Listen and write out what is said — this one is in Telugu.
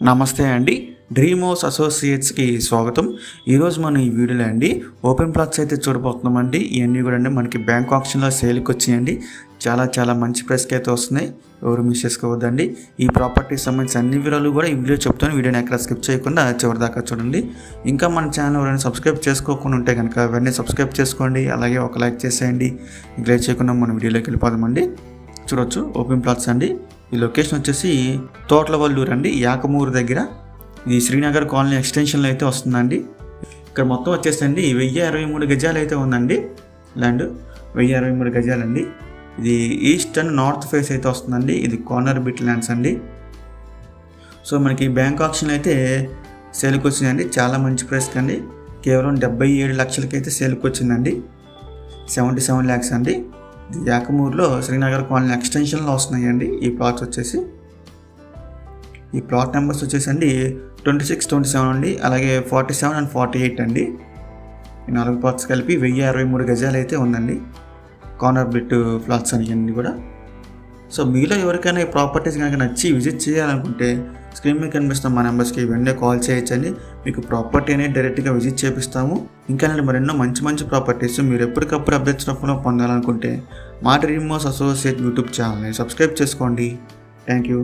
నమస్తే అండి. డ్రీమ్ హౌస్ అసోసియేట్స్కి స్వాగతం. ఈరోజు మనం ఈ వీడియోలో అండి ఓపెన్ ప్లాట్స్ అయితే చూడబోతున్నామండి. ఇవన్నీ కూడా అండి మనకి బ్యాంక్ ఆప్షన్లో సేల్కి వచ్చాయండి. చాలా చాలా మంచి ప్రైస్కి అయితే వస్తున్నాయి. ఎవరు మిస్ చేసుకోవద్దండి. ఈ ప్రాపర్టీకి సంబంధించిన అన్ని వివరాలు కూడా ఈ వీడియో చెప్తాను. వీడియోని ఎక్కడ స్కిప్ చేయకుండా చివరి దాకా చూడండి. ఇంకా మన ఛానల్ ఎవరైనా సబ్స్క్రైబ్ చేసుకోకుండా ఉంటే కనుక వెంటనే సబ్స్క్రైబ్ చేసుకోండి. అలాగే ఒక లైక్ చేసేయండి. ఇంక చేయకుండా మనం వీడియోలోకి వెళ్ళిపోదామండి. చూడొచ్చు ఓపెన్ ప్లాట్స్ అండి. ఈ లొకేషన్ వచ్చేసి తోటలవల్లూరు అండి యాకమూరు దగ్గర. ఇది శ్రీనగర్ కాలనీ ఎక్స్టెన్షన్లో అయితే వస్తుందండి. ఇక్కడ మొత్తం వచ్చేసి అండి వెయ్యి అరవై మూడు గజాలు అయితే ఉందండి. ల్యాండ్ వెయ్యి అరవై మూడు గజాలండి. ఇది ఈస్ట్ అండ్ నార్త్ ఫేస్ అయితే వస్తుందండి ఇది కార్నర్ బిట్ ల్యాండ్స్ అండి. సో మనకి బ్యాంక్ ఆప్షన్ అయితే సేల్కి వచ్చిందండి చాలా మంచి ప్రైస్ అండి. కేవలం డెబ్బై ఏడు లక్షలకైతే సేల్కి వచ్చిందండి. సెవెంటీ సెవెన్ ల్యాక్స్ అండి. యాకమూరులో శ్రీనగర్ కాలనీ ఎక్స్టెన్షన్లో వస్తున్నాయండి. ఈ ప్లాట్స్ వచ్చేసి. ఈ ప్లాట్ నెంబర్స్ వచ్చేసి అండి ట్వంటీ సిక్స్ ట్వంటీ సెవెన్ అండి. అలాగే forty seven and forty eight అండి. ఈ నాలుగు ప్లాట్స్ కలిపి వెయ్యి అరవై మూడు గజాలు అయితే ఉందండి. కార్నర్ బిట్ ఫ్లాట్స్ అన్ని కూడా. సో మీలో ఎవరికైనా ఈ ప్రాపర్టీస్ కనుక నచ్చి విజిట్ చేయాలనుకుంటే స్క్రీన్ మీద కనిపిస్తున్న మా నెంబర్స్కి వెంటనే కాల్ చేయొచ్చండి. మీకు ప్రాపర్టీ అనేది డైరెక్ట్గా విజిట్ చేపిస్తాము. ఇంకా నేను మరెన్నో మంచి మంచి ప్రాపర్టీస్ మీరు ఎప్పటికప్పుడు అప్డేట్స్ రూపంలో పొందాలనుకుంటే మా డ్రీమ్ అసోసియేట్ యూట్యూబ్ ఛానల్ని సబ్స్క్రైబ్ చేసుకోండి. Thank you